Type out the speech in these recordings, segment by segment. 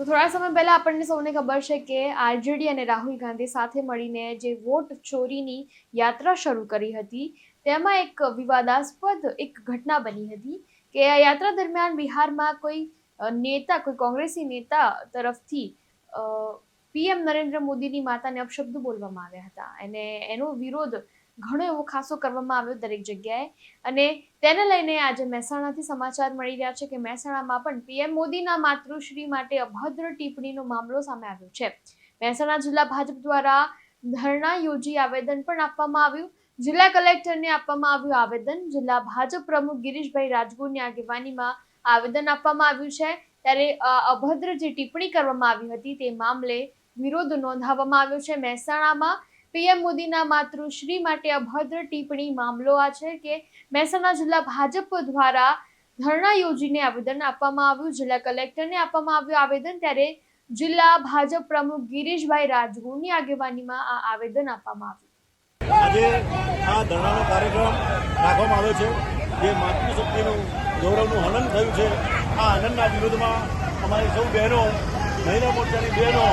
તો થોડા સમય પહેલા આપણને સૌને ખબર છે કે આરજેડી અને રાહુલ ગાંધી સાથે મળીને જે વોટ ચોરીની યાત્રા શરૂ કરી હતી, તેમાં એક વિવાદાસ્પદ એક ઘટના બની હતી કે આ યાત્રા દરમિયાન બિહારમાં કોઈ નેતા, કોઈ કોંગ્રેસી નેતા તરફથી પીએમ નરેન્દ્ર મોદીની માતાને અપશબ્દો બોલવામાં આવ્યા હતા. અને એનો વિરોધ ઘણો એવો ખાસો કરવામાં આવ્યો દરેક જગ્યાએ. અને તેને લઈને આજે મહેસાણાથી સમાચાર મળી રહ્યા છે કે મહેસાણામાં પણ પીએમ મોદીના માતૃશ્રી માટે અભદ્ર ટિપ્પણીનો મામલો સામે આવ્યો છે. મહેસાણા જિલ્લા ભાજપ દ્વારા ધરણા યોજી આવેદન પણ આપવામાં આવ્યું. જિલ્લા કલેક્ટરને આપવામાં આવ્યું આવેદન. જિલ્લા ભાજપ પ્રમુખ ગિરીશભાઈ રાજગુરની આગેવાનીમાં આવેદન આપવામાં આવ્યું છે. ત્યારે અભદ્ર જે ટિપ્પણી કરવામાં આવી હતી તે મામલે વિરોધ નોંધાવવામાં આવ્યો છે. મહેસાણામાં પીએમ મોદીના માતૃશ્રી માટે અભદ્ર ટિપ્પણી મામલો આ છે કે મહેસાણા જિલ્લા ભાજપ દ્વારા ધરણા યોજીને આવેદન આપવામાં આવ્યું, જિલ્લા કલેક્ટરને આપવામાં આવ્યું આવેદન, ત્યારે જિલ્લા ભાજપ પ્રમુખ ગિરીશભાઈ રાજગુરની આગેવાનીમાં આ આવેદન આપવામાં આવ્યું. આજે આ ધરણાનો કાર્યક્રમ રાખવામાં આવ્યો છે, જે માતૃશક્તિનું, ગૌરવનું હનન થયું છે. આ હનનના વિરોધમાં અમારી સૌ બહેનો, મહિલા મોરચાની બહેનો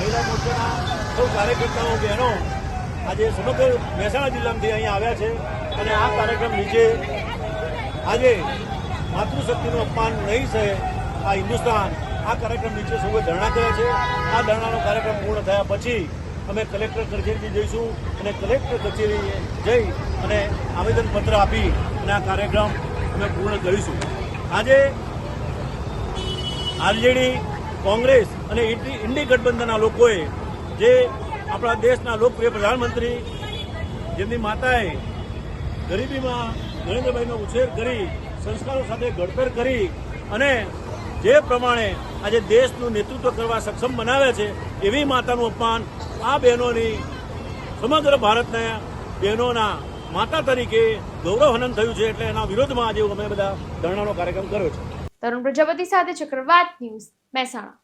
મહિલા મોરચાના સૌ કાર્યકર્તાઓ, બહેનો આજે સમગ્ર મહેસાણા જિલ્લામાંથી અહીં આવ્યા છે અને આ કાર્યક્રમ નીચે આજે માતૃશક્તિનું અપમાન નહીં સહે આ હિન્દુસ્તાન આ કાર્યક્રમ નીચે સૌએ ધરણા કર્યા છે. આ ધરણાનો કાર્યક્રમ પૂર્ણ થયા પછી અમે કલેક્ટર કચેરીથી જઈશું અને કલેક્ટર કચેરીએ જઈ અને આવેદનપત્ર આપી અને આ કાર્યક્રમ અમે પૂર્ણ કરીશું. આજે આરજેડી કોંગ્રેસ અને ઇન્ડી ગઠબંધનના લોકોએ જે આપણા દેશના લોકપ્રિય પ્રધાનમંત્રી જેમની માતાએ ગરીબીમાં નરેન્દ્રભાઈનો ઉછેર કરી, સંસ્કારો સાથે ઘડતર કરી અને જે પ્રમાણે આજે દેશનું નેતૃત્વ કરવા સક્ષમ બનાવ્યા છે, એવી માતાનું અપમાન આ બહેનોની, સમગ્ર ભારતના બહેનોના માતા તરીકે ગૌરવ હનન થયું છે એટલે એના વિરોધમાં આજે અમે બધા ધરણાનો કાર્યક્રમ કર્યો છે. તરુણ પ્રજાપતિ સાથે ચક્રવાત ન્યૂઝ મહેસાણા.